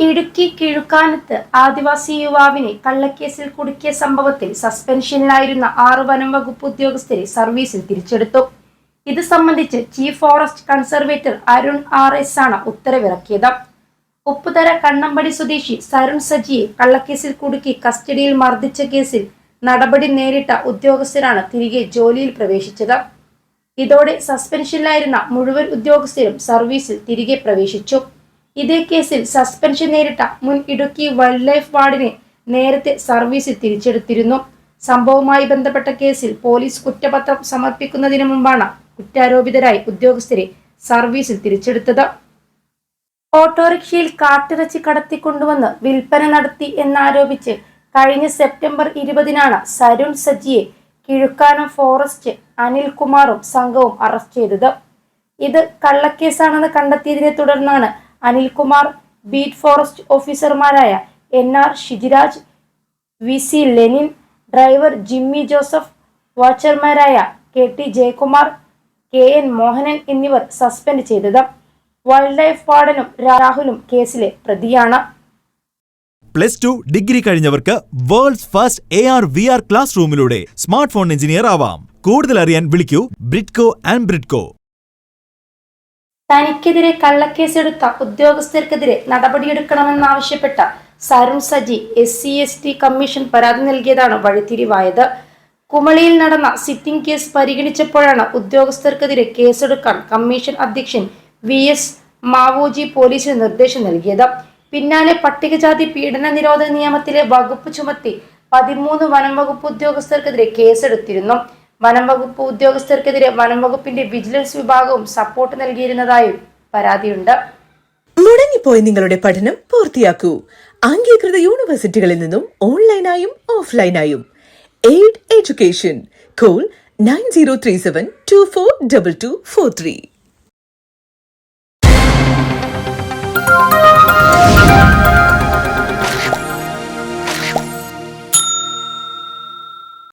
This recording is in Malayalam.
ഇടുക്കി കിഴുക്കാനത്ത് ആദിവാസി യുവാവിനെ കള്ളക്കേസിൽ കുടുക്കിയ സംഭവത്തിൽ സസ്പെൻഷനിലായിരുന്ന ആറ് വനം വകുപ്പ് ഉദ്യോഗസ്ഥരെ സർവീസിൽ തിരിച്ചെടുത്തു. ഇത് സംബന്ധിച്ച് chief forest conservator Arun R S ആണ് ഉത്തരവിറക്കിയത്. ഉപ്പുതര കണ്ണമ്പടി സ്വദേശി സരുൺ സജിയെ കള്ളക്കേസിൽ കുടുക്കി കസ്റ്റഡിയിൽ മർദ്ദിച്ച കേസിൽ നടപടി നേരിട്ട ഉദ്യോഗസ്ഥരാണ് തിരികെ ജോലിയിൽ പ്രവേശിച്ചത്. ഇതോടെ സസ്പെൻഷനിലായിരുന്ന മുഴുവൻ ഉദ്യോഗസ്ഥരും സർവീസിൽ തിരികെ പ്രവേശിച്ചു. ഇതേ കേസിൽ സസ്പെൻഷൻ നേരിട്ട മുൻ ഇടുക്കി വൈൽഡ് ലൈഫ് വാർഡിനെ നേരത്തെ സർവീസിൽ തിരിച്ചെടുത്തിരുന്നു. സംഭവവുമായി ബന്ധപ്പെട്ട കേസിൽ പോലീസ് കുറ്റപത്രം സമർപ്പിക്കുന്നതിന് മുമ്പാണ് കുറ്റാരോപിതരായി ഉദ്യോഗസ്ഥരെ സർവീസിൽ തിരിച്ചെടുത്തത്. ഓട്ടോറിക്ഷയിൽ കാട്ടിറച്ചി കടത്തിക്കൊണ്ടുവന്ന് വിൽപ്പന നടത്തി എന്നാരോപിച്ച് കഴിഞ്ഞ സെപ്റ്റംബർ ഇരുപതിനാണ് സരുൺ സജിയെ കിഴുക്കാനം ഫോറസ്റ്റ് അനിൽകുമാറും സംഘവും അറസ്റ്റ് ചെയ്തത്. ഇത് കള്ളക്കേസാണെന്ന് കണ്ടെത്തിയതിനെ തുടർന്നാണ് അനിൽകുമാർ ബീറ്റ് ഫോറസ്റ്റ് ഓഫീസർമാരായ N R Shijiraj V C Lenin driver Jimmy Joseph വാച്ചർമാരായ K T Jayakumar K N Mohanan എന്നിവർ സസ്പെൻഡ് ചെയ്തത്. വൈൽഡ് ലൈഫ് വാർഡനും രാഹുലും കേസിലെ പ്രതിയാണ്. Plus two degree കഴിഞ്ഞവർക്ക് world's first A R V R class റൂമിലൂടെ smart phone engineer ആവാം. കൂടുതൽ അറിയാൻ വിളിക്കൂ ബ്രിഡ്കോ ആൻഡ് ബ്രിഡ്കോ. തനിക്കെതിരെ കള്ളക്കേസെടുത്ത ഉദ്യോഗസ്ഥർക്കെതിരെ നടപടിയെടുക്കണമെന്നാവശ്യപ്പെട്ട Sarun Saji S C S T commission പരാതി നൽകിയതാണ് വഴിത്തിരിവായത്. കുമളിയിൽ നടന്ന സിറ്റിംഗ് കേസ് പരിഗണിച്ചപ്പോഴാണ് ഉദ്യോഗസ്ഥർക്കെതിരെ കേസെടുക്കാൻ കമ്മീഷൻ അധ്യക്ഷൻ വി എസ് മാവോജി പോലീസിന് നിർദ്ദേശം നൽകിയത്. പിന്നാലെ പട്ടികജാതി പീഡന നിരോധന നിയമത്തിലെ വകുപ്പ് ചുമത്തി പതിമൂന്ന് വനം വകുപ്പ് ഉദ്യോഗസ്ഥർക്കെതിരെ കേസെടുത്തിരുന്നു. വനം വകുപ്പ് ഉദ്യോഗസ്ഥർക്കെതിരെ വനം വകുപ്പിന്റെ വിജിലൻസ് വിഭാഗവും സപ്പോർട്ട് നൽകിയിരുന്നതായും പരാതിയുണ്ട്. മുടങ്ങിപ്പോയ നിങ്ങളുടെ പഠനം പൂർത്തിയാക്കൂ. അംഗീകൃത യൂണിവേഴ്സിറ്റികളിൽ നിന്നും ഓൺലൈനായും ഓഫ്ലൈനായും. Aid education. Call nine zero three seven two four double two four three.